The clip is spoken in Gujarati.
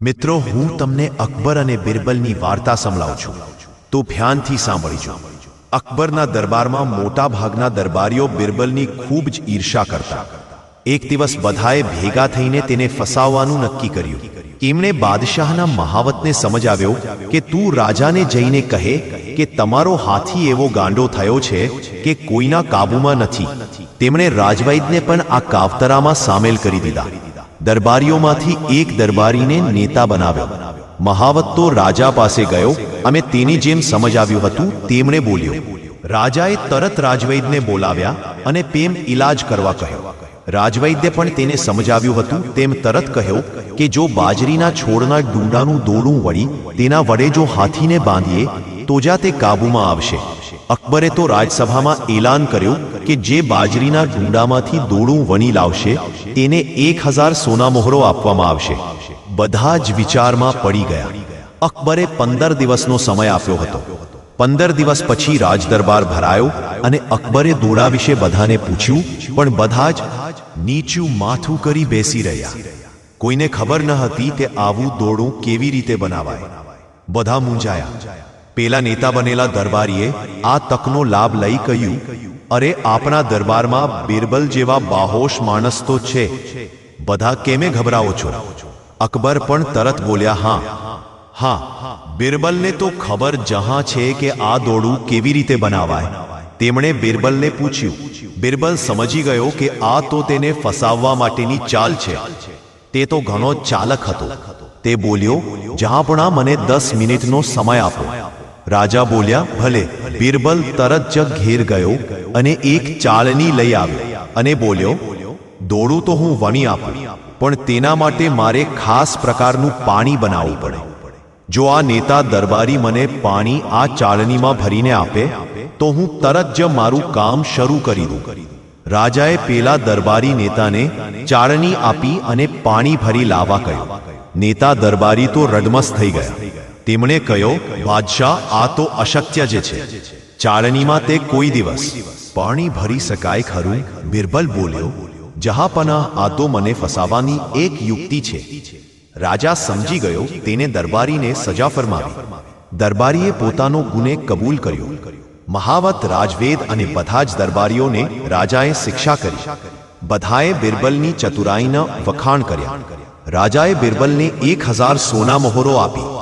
મિત્રો, હું તમને અકબર અને બિરબલની વાર્તા સંભળાવું છું. તો ધ્યાનથી સાંભળીજો. અકબરના દરબારમાં મોટા ભાગના દરબારીઓ બિરબલની ખૂબ જ ઈર્ષા કરતા. એક દિવસ બધાએ ભેગા થઈને તેને ફસાવવાનું નક્કી કર્યું. એમણે બાદશાહના મહાવતને સમજાવ્યો કે તું રાજાને જઈને કહે કે તમારો હાથી એવો ગાંડો થયો છે કે કોઈના કાબૂમાં નથી. તેમણે રાજવૈદને પણ આ કાવતરામાં સામેલ કરી દીધા. દરબારીઓમાંથી એક દરબારીને નેતા બનાવ્યો. મહાવત તો રાજા પાસે ગયો, અને તેની જેમ સમજાવ્યું હતું, તેમણે બોલ્યો, રાજાએ તરત રાજવૈદને બોલાવ્યા અને પેમ ઈલાજ કરવા કહ્યો. રાજવૈદ્ય પણ તેને સમજાવ્યું હતું, તેમ તરત કહ્યો કે જો બાજરીના છોડના ડુંડાનું દોડું વળી તેના વડે જો હાથીને બાંધીએ, તો જા તે કાબૂમાં આવશે. અકબરે તો રાજસભામાં એલાન કર્યું કે જે બાજરીના ગુંડામાંથી દોડું વણી લાવશે, તેને એક હજાર સોના મોહરો આપવામાં આવશે. બધા જ વિચારમાં પડી ગયા. અકબરે પંદર દિવસનો સમય આપ્યો હતો. પંદર દિવસ પછી રાજદરબાર ભરાયો અને અકબરે દોડા વિશે બધાને પૂછ્યું, પણ બધા જ નીચું માથું કરી બેસી રહ્યા. કોઈને ખબર ન હતી કે આવું દોડું કેવી રીતે બનાવાય. બધા મૂંઝાયા. પેલા નેતા બનેલા દરબારીએ આ તકનો લાભ લઈ કહ્યું, અરે આપણા દરબારમાં બિરબલ જેવા બાહોશ માણસ તો છે. બધા કેમે ગભરાવો છો? અકબર પણ તરત બોલ્યા, હા હા, બિરબલને તો ખબર જહાં છે કે આ દોડું કેવી રીતે બનાવાય. તેમણે બિરબલને પૂછ્યું, બિરબલ સમજી ગયો કે આ તો તેને ફસાવવા માટેની ચાલ છે. તે તો ઘણો ચાલક હતો. તે બોલ્યો જહાંપણા મને દસ મિનિટનો સમય આપો. રાજા બોલ્યા, ભલે. બિરબલ તરત જ ઘેર ગયો અને એક ચાળની લઈ આવ્યો અને બોલ્યો, દોડું તો હું વણી આપું, પણ તેના માટે મારે ખાસ પ્રકારનું પાણી બનાવવું પડે. જો આ નેતા દરબારી મને પાણી આ ચાળણીમાં ભરીને આપે, તો હું તરત જ મારું કામ શરૂ કરી દઉં. રાજાએ પેલા દરબારી નેતાને ચાળણી આપી અને પાણી ભરી લાવવા કહ્યું. નેતા દરબારી તો રડમસ થઈ ગયા. તેમણે કહ્યો, બાદશાહ, આ તો અશક્ય જ છે. ચાળણીમાં તે કોઈ દિવસ પાણી ભરી શકાય ખરું? બિરબલ બોલ્યો, જહાપના, આ તો મને ફસાવાની એક યુક્તિ છે. રાજા સમજી ગયો, તેને દરબારીને સજા ફરમાવી. દરબારીએ પોતાનો ગુને કબૂલ કર્યો. મહાવત રાજવેદ અને બધા જ દરબારીઓને રાજાએ શિક્ષા કરી. બધાએ બિરબલની ચતુરાઈના વખાણ કર્યા. રાજાએ બિરબલને એક હજાર સોના મોહરો આપી.